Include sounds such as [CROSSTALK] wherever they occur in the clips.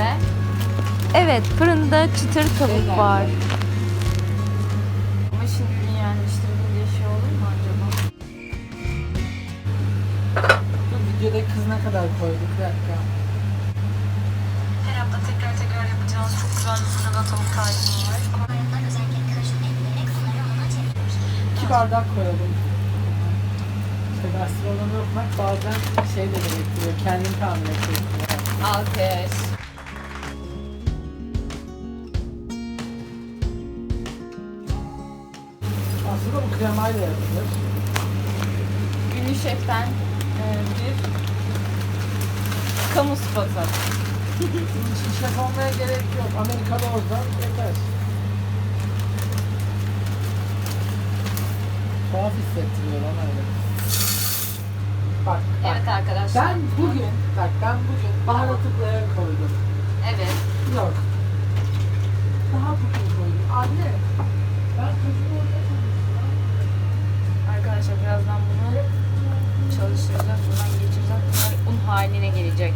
menümüzde. Evet, fırında çıtır tavuk var. Ama şimdi yerleştirdiğinde şey olur mu acaba? Bu videoda kız ne kadar koydu? Bir dakika. Her hafta tekrar tekrar yapacağız. Çok güzel bir fırında tavuk tarifi var. İki bardak koyalım. İşte gastronomi okumak bazen şey de gerektiriyor. Kendin tahmin. Yani. Alkış. Kremayla yapılır. Ünlü şeften e, bir kamu spotu. İçin şef olmaya gerek yok. Amerikalı olsan yeter. Tuhaf hissettiriyor lan öyle. Bak, bak. Evet arkadaşlar. Ben bugün, bak ben bugün baharatı buraya koydum. Evet. Yok. Daha bugün koydum. Anne, ben oraya koymuştum. Arkadaşlar birazdan bunu çalıştıracağız. Buradan geçireceğiz. Bunlar un haline gelecek.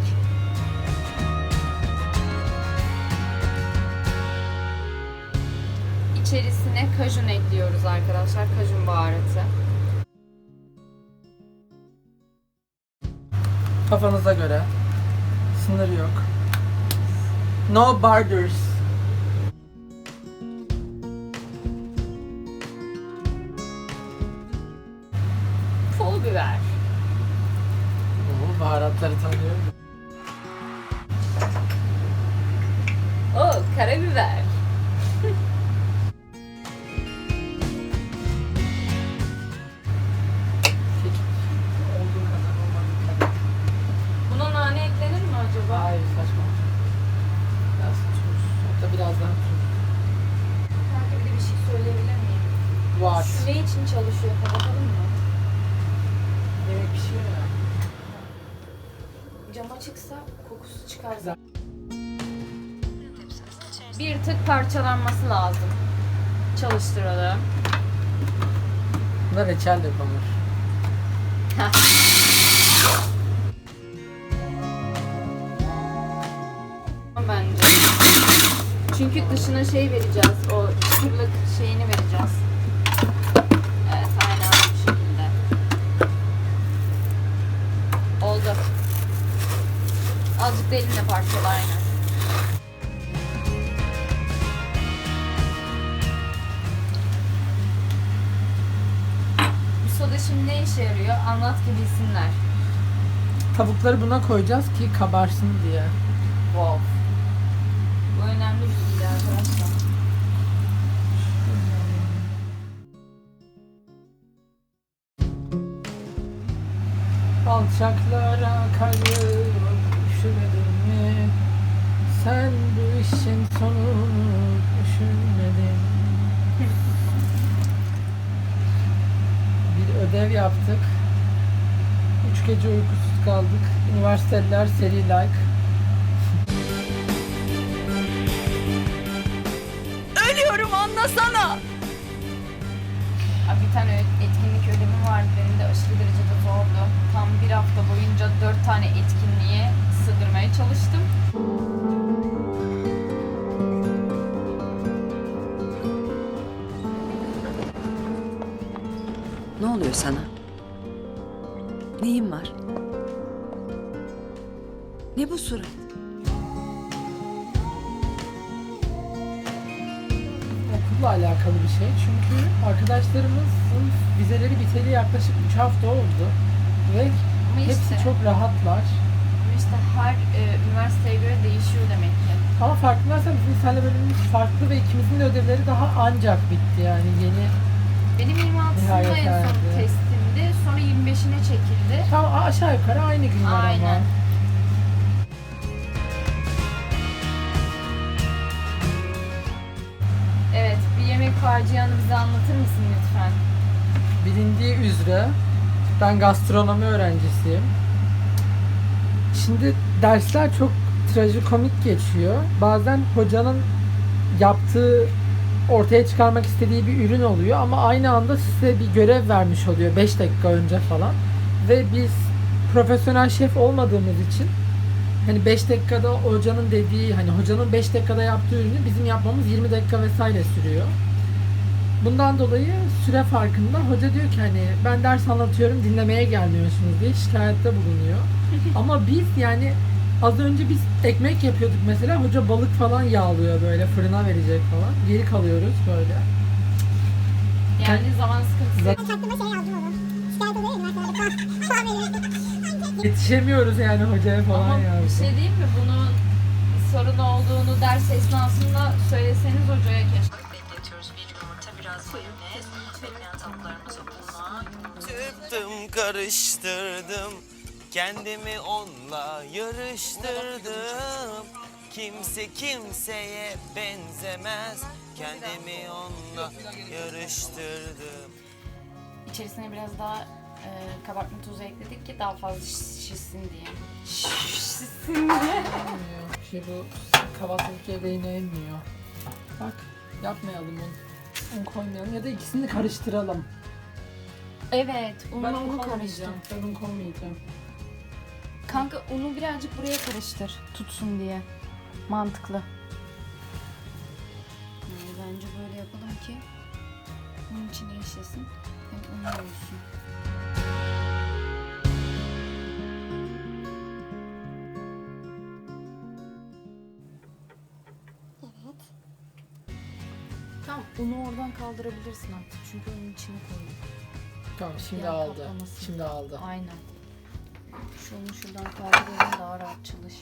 İçerisine kajun ekliyoruz arkadaşlar. Kajun baharatı. Kafanıza göre. Sınır yok. No borders. Pul biber. Oo, baharatları tanıyorum. Oo, karabiber. Buna nane eklenir mi acaba? Hayır saçma. Biraz tuz. Hatta biraz daha tuz. Kanka bir de bir şey söyleyebilir miyim? What? Şu ne için çalışıyor kapatalım mı? Yemek pişiyor ya. Cam açıksa kokusu çıkar Güzel. Bir tık parçalanması lazım. Çalıştıralım. Buna reçel de konur. [LAUGHS] Bence. Çünkü dışına şey vereceğiz. O çıtırlık şeyini vereceğiz. Evet aynen bu şekilde. Oldu. Azıcık da elinle parçala aynen. Bu soda şimdi ne işe yarıyor? Anlat ki bilsinler. Tavukları buna koyacağız ki kabarsın diye. Wow. Bu önemli bir bilgi arkadaşlar. Alçaklara kayıyor üşümedin mi? Sen bu işin sonunu düşünmedin. Bir ödev yaptık. Üç gece uykusuz kaldık. Üniversiteliler seri like. Ölüyorum anlasana. Abi bir tane etkinlik ödevim vardı benim de aşırı derecede zordu. Tam bir hafta boyunca dört tane etkinliğe sığdırmaya çalıştım. Ne oluyor sana? Neyin var? Ne bu surat? Okulla alakalı bir şey. Çünkü arkadaşlarımızın vizeleri biteli yaklaşık 3 hafta oldu. Ve Ama hepsi işte, çok rahatlar. İşte her e, üniversiteye göre değişiyor demek ki. Ama farkındaysan bizim seninle bölümümüz farklı ve ikimizin de ödevleri daha ancak bitti yani yeni. Benim 26'sında Nihayet en son erdi. testimdi. Sonra 25'ine çekildi. Tam aşağı yukarı aynı gün var Aynen. ama. Evet, bir yemek facianı bize anlatır mısın lütfen? Bilindiği üzere ben gastronomi öğrencisiyim. Şimdi dersler çok trajikomik geçiyor. Bazen hocanın yaptığı ortaya çıkarmak istediği bir ürün oluyor ama aynı anda size bir görev vermiş oluyor 5 dakika önce falan. Ve biz profesyonel şef olmadığımız için hani 5 dakikada hocanın dediği hani hocanın 5 dakikada yaptığı ürünü bizim yapmamız 20 dakika vesaire sürüyor. Bundan dolayı süre farkında hoca diyor ki hani ben ders anlatıyorum dinlemeye gelmiyorsunuz diye şikayette bulunuyor. Ama biz yani az önce biz ekmek yapıyorduk mesela hoca balık falan yağlıyor böyle fırına verecek falan. Geri kalıyoruz böyle. Yani zaman sıkıntısı. Şey ya yetişemiyoruz yani hocaya falan Ama yazdı. bir şey değil mi? Bunun sorun olduğunu ders esnasında söyleseniz hocaya keşke. Bekletiyoruz bir yumurta, biraz mayonez, bekleyen. Çırptım karıştırdım Kendimi onunla yarıştırdım Kimse kimseye benzemez Kendimi onunla yarıştırdım İçerisine biraz daha e, kabartma tuzu ekledik ki daha fazla şiş- şişsin diye. Şişsin diye. Şey bu kahvaltılık evde yine emmiyor. Bak yapmayalım onu. Un koymayalım ya da ikisini karıştıralım. Evet, unu, Ben unu un koymayacağım. Ben un koymayacağım. Kanka unu birazcık buraya karıştır tutsun diye. Mantıklı. Yani bence böyle yapalım ki bunun içine işlesin. Hem unlu olsun. Evet. Tamam unu oradan kaldırabilirsin artık çünkü onun içine koydum. Tamam şimdi Yağ aldı. kaplaması. Şimdi aldı. Aynen. Şunu şuradan kaldıralım daha rahat çalış.